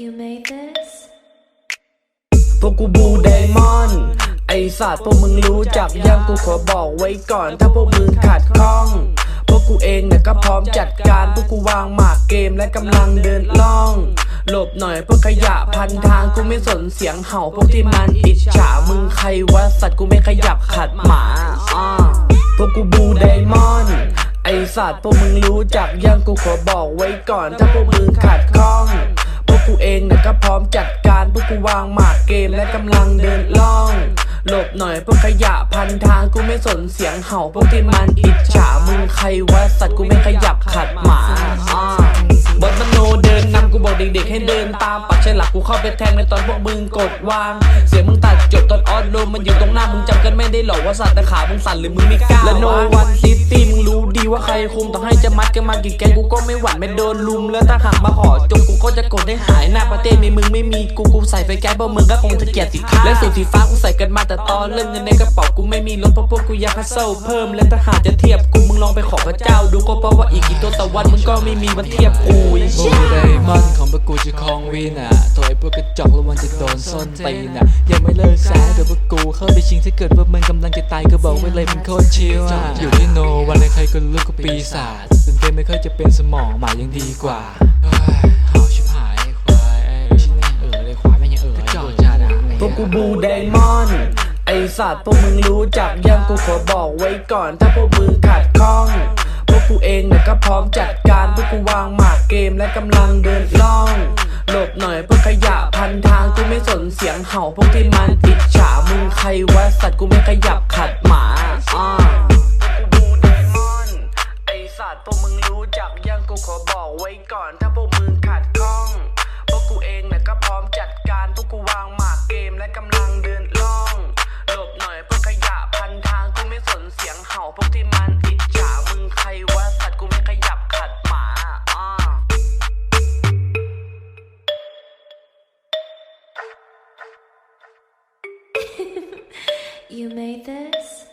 You made this? พวกกูบูไดมอนด์ไอสัตว์พวกมึงรู้จักยังกูขอบอกไว้ก่อน ถ้าพวกมึงขัดข้อง พวกกูเองเนี่ยก็พร้อมจัดการ พวกกูวางหมากเกมและกำลังเดินล่อง หลบหน่อยพวกขยะพันทางกูไม่สนเสียงเห่าพวกที่มันอิจฉามึงใครวะสัตว์กูไม่ขยับขัดหมาอ่าพวกกูบูไดมอนด์ไอสัตว์พวกมึงรู้จักยังกูขอบอกไว้ก่อน ถ้าพวกมึงขัดข้อง กูเองเนี่ยก็พร้อมจัดการพวกกูวางหมากเกมและกำลังเดินล่อง หลบหน่อยพวกขยะพันทางกูไม่สนเสียงเห่าพวกที่มันอิจฉามึงใครวะสัตว์กูไม่ขยับขัดหมาอ่าบทมโนเดินนำกูบอกเด็กๆให้เดินตามปักใช่หลักกูเข้าไปแทงในตอนพวกมึงกดวาง เสียงมึงตัดจบตอนออดโลมมันอยู่ตรงหน้ามึงจำกันไม่ได้หรอกว่าสัตว์แต่ขามึงสั่นหรือมึงไม่กล้าและโนวันซิตี้มึงรู้ดีว่าใครคุมต้องให้จะมัดกันมากี่แกงกูก็ไม่หวั่นไม่โดนลุมแล้วถ้าหากมาขอจงกูก็ ห้หายหน้าประเทศมีมึงไม่มีกูกูใส่ไฟแก๊สเพราะมึงก็คงจะเกลียดสิท่าและสูตรสีฟ้ากูใส่กันมาแต่ตอนเรื่องเงินในกระเป๋ากูไม่มีลดเพราะพวกกูอยากให้เซลเพิ่มและถ้าหากจะเทียบกูมึงลองไปขอพระเจ้า ดูก็เพราะว่าอีกกี่ตัวต่อวันมึงก็ไม่มีวันเทียบกูไอ้บูเชี่ยไดมอนด์ของพวกกูจะคลองวิน่ะโถไอ้พวกกระจอกแล้วมันจะโดนส้นตีนน่ะยังไม่เลิกแซะเดี๋ยวพวกกูเข้าไปชิงถ้าเกิดว่ามึงกำลังจะตายก็บอกไว้เลยมันโคตรชิลอะอยู่ที่โนวันใครก็รู้ก็ปีศาจเป็นเกมไม่ค่อยจะเป็นสมองหมายังดีกว่าเฮ้ยเห่าชิบ กูบูไดมอนด์ไอสัตว์พวกมึงรู้จักยังกูขอบอกไว้ก่อน ถ้าพวกมึงขัดข้อง พวกกูเองเนี่ยก็พร้อมจัดการพวกกูวางหมากเกมและกำลังเดินล่อง หลบหน่อยพวกขยะพันทางกูไม่สนเสียงเห่าพวกที่มันอิจฉามึงใครวะสัตว์กูไม่ขยับขัดหมาอ่า You made this?